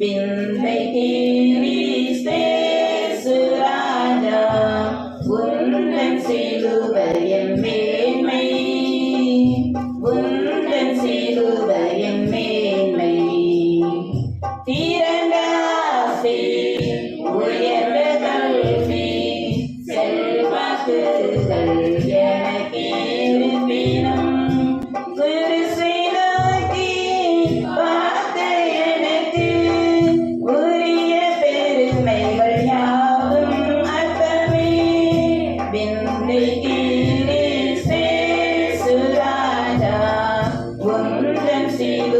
விந்தை தேவி பேசுராஜா உந்தன் சிலுவர் என் மேன்மை உந்தன் சிலுவர் என் மேன்மை தீரண்ட ஆசை உயர்ந்த கல்வி செல்வாக்குகள் எனக்கேவி Nikiri Sri Sri Raja Wundam Sri